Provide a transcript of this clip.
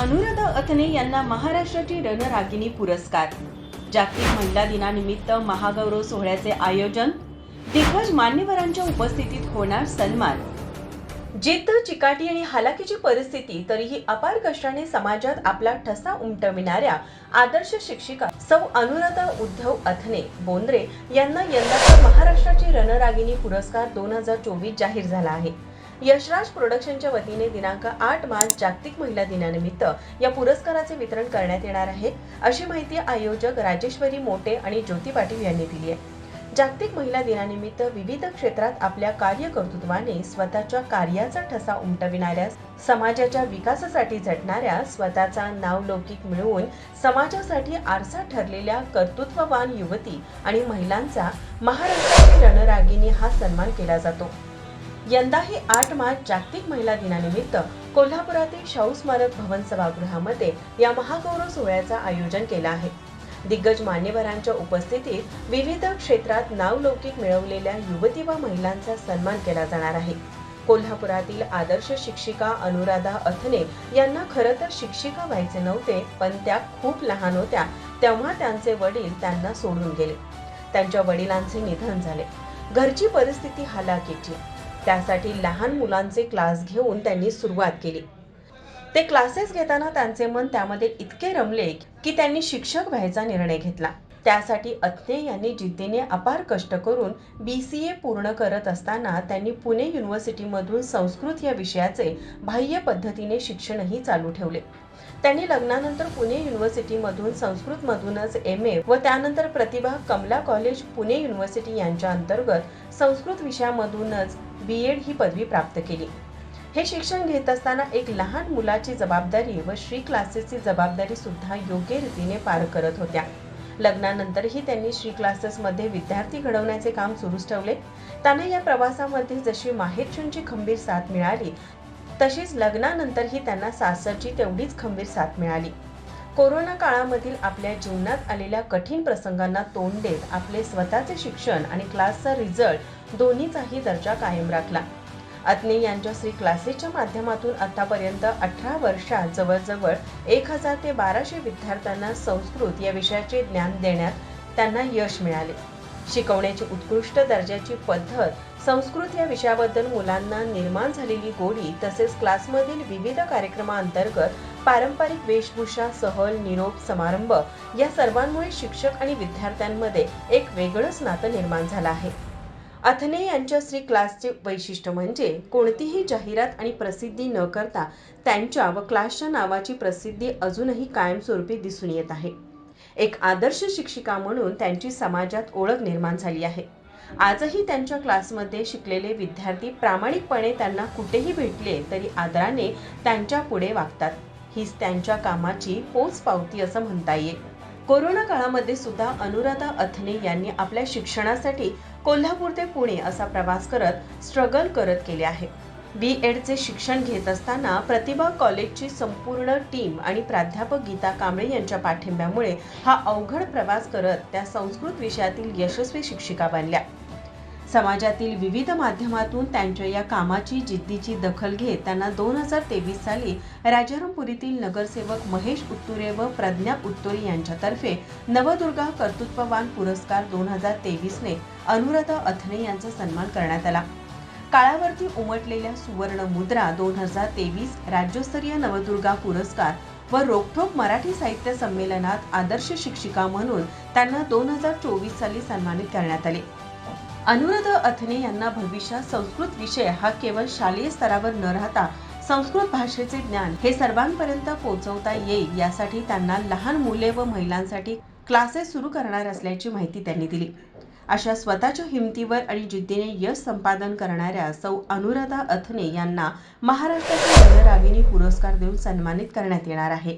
अनुराधा अथने यांना महाराष्ट्राची रणरागिणी पुरस्कार. जागतिक महिला दिनानिमित्त महागौरव सोहळ्याचे आयोजन दिग्गज मान्यवरांच्या उपस्थितीत होणार सन्मान. जिद्द चिकाटी आणि हालाकीची परिस्थिती तरीही अपार कष्टाने समाजात आपला ठसा उमटविणाऱ्या आदर्श शिक्षिका सौ अनुराधा उद्धव अथने बोंद्रे यांना यंदाचा महाराष्ट्राची रणरागिणी पुरस्कार दोन हजार चोवीस जाहीर झाला आहे. यशराज प्रोडक्शनच्या वतीने दिनांक आठ मार्च जागतिक महिला दिनानिमित्त या पुरस्काराचे वितरण करण्यात येणार आहे. अशी माहिती आयोजक राजेश्वरी मोटे आणि ज्योती पाटील यांनी दिली आहे. जागतिक महिला दिनानिमित्त विविध क्षेत्रात आपल्या कार्यकर्तृत्वाने स्वतःच्या कार्याचा ठसा उमटविणाऱ्या समाजाच्या विकासासाठी झटणाऱ्या स्वतःचा नावलौकिक मिळवून समाजासाठी आरसा ठरलेल्या कर्तृत्ववान युवती आणि महिलांचा महाराष्ट्राची रणरागिणी हा सन्मान केला जातो. यंदाही आठ मार्च जागतिक महिला दिनानिमित्त कोल्हापुरातील शाहू स्मारक भवन सभागृहामध्ये या महागौरव सोहळ्याचं आयोजन केलं आहे. दिग्गज मान्यवरांच्या उपस्थितीत विविध क्षेत्रात नावलौकिक मिळवलेल्या युवती व महिलांचा सन्मान केला जाणार आहे. कोल्हापुरातील आदर्श शिक्षिका अनुराधा अथने यांना खरं तर शिक्षिका व्हायचे नव्हते पण त्या खूप लहान होत्या तेव्हा त्यांचे वडील त्यांना सोडून गेले. त्यांच्या वडिलांचे निधन झाले. घरची परिस्थिती हालाकीची. त्यासाठी लहान मुलांचे क्लास घेऊन त्यांनी सुरुवात केली. ते क्लासेस घेताना त्यांचे मन त्यामध्ये इतके रमले की त्यांनी शिक्षक व्हायचा निर्णय घेतला. त्यासाठी अत्ने यांनी जिद्दीने अपार कष्ट करून बी सी ए पूर्ण करत असताना त्यांनी पुणे युनिव्हर्सिटीमधून संस्कृत या विषयाचे बाह्य पद्धतीने शिक्षणही चालू ठेवले. त्यांनी लग्नानंतर पुणे युनिव्हर्सिटीमधून संस्कृतमधूनच एम ए व त्यानंतर प्रतिभा कमला कॉलेज पुणे युनिव्हर्सिटी यांच्या अंतर्गत संस्कृत विषयामधूनच बी एड ही पदवी प्राप्त केली. हे शिक्षण घेत असताना एक लहान मुलाची जबाबदारी व श्री क्लासेसची जबाबदारी सुद्धा योग्य रीतीने पार करत होत्या. लग्नानंतरही त्यांनी श्री क्लासेसमध्ये विद्यार्थी घडवण्याचे काम सुरूच ठेवले. त्यांना या प्रवासामध्ये जशी माहेरच्यांची खंबीर साथ मिळाली तशीच लग्नानंतरही त्यांना सासरची तेवढीच खंबीर साथ मिळाली. कोरोना काळामधील आपल्या जीवनात आलेल्या कठीण प्रसंगांना तोंड देत आपले स्वतःचे शिक्षण आणि क्लासचा रिझल्ट दोन्हीचाही दर्जा कायम राखला. अत्ने यांच्या श्री क्लासेसच्या माध्यमातून आतापर्यंत अठरा वर्षात जवळजवळ एक हजार ते बाराशे विद्यार्थ्यांना संस्कृत या विषयाचे ज्ञान देण्यात त्यांना यश मिळाले. शिकवण्याची उत्कृष्ट दर्जाची पद्धत संस्कृत या विषयाबद्दल मुलांना निर्माण झालेली गोडी तसेच क्लासमधील विविध कार्यक्रमांतर्गत पारंपरिक वेशभूषा सहल निरोप समारंभ या सर्वांमुळे शिक्षक आणि विद्यार्थ्यांमध्ये एक वेगळंच नातं निर्माण झालं आहे. अथने यांच्या श्री क्लासचे वैशिष्ट्य म्हणजे कोणतीही जाहिरात आणि प्रसिद्धी न करता त्यांच्या व क्लासच्या नावाची प्रसिद्धी अजूनही कायमस्वरूपी दिसून येत आहे. एक आदर्श शिक्षिका म्हणून त्यांची समाजात ओळख निर्माण झाली आहे. आजही त्यांच्या क्लासमध्ये शिकलेले विद्यार्थी प्रामाणिकपणे त्यांना कुठेही भेटले तरी आदराने त्यांच्या पुढे वागतात. हीच त्यांच्या कामाची पोचपावती असं म्हणता येईल. कोरोना काळामध्ये सुद्धा अनुराधा अथने यांनी आपल्या शिक्षणासाठी कोल्हापूर ते पुणे असा प्रवास करत स्ट्रगल करत केले आहे बी एडचे शिक्षण घेत असताना प्रतिभा कॉलेजची संपूर्ण टीम आणि प्राध्यापक गीता कांबळे यांच्या पाठिंब्यामुळे हा अवघड प्रवास करत त्या संस्कृत विषयातील यशस्वी शिक्षिका बनल्या. समाजातील विविध माध्यमातून त्यांच्या या कामाची जिद्दीची दखल घेत त्यांना दोन हजार तेवीस साली राजारामपुरीतील नगरसेवक महेश उत्तुरे व प्रज्ञा उत्तुरे यांच्यातर्फे नवदुर्गा कर्तृत्ववान पुरस्कार दोन हजार तेवीसने अनुराधा अथने यांचा सन्मान करण्यात आला. काळावरती उमटलेल्या सुवर्ण मुद्रा दोन हजार तेवीस राज्यस्तरीय नवदुर्गा पुरस्कार व रोखोक मराठी साहित्य संमेलनात आदर्श शिक्षिका म्हणून त्यांना दोन हजार चोवीस साली सन्मानित करण्यात आले. अनुराधा अथने यांना भविष्यात संस्कृत विषय हा केवळ शालेय स्तरावर न राहता संस्कृत भाषेचे ज्ञान हे सर्वांपर्यंत पोहोचवता येईल यासाठी त्यांना लहान मुले व महिलांसाठी क्लासेस सुरू करणार असल्याची माहिती त्यांनी दिली. अशा स्वतःच्या हिमतीवर आणि जिद्दीने यश संपादन करणाऱ्या सौ अनुराधा अथने यांना महाराष्ट्राच्या रंगरागिनी पुरस्कार देऊन सन्मानित करण्यात येणार आहे.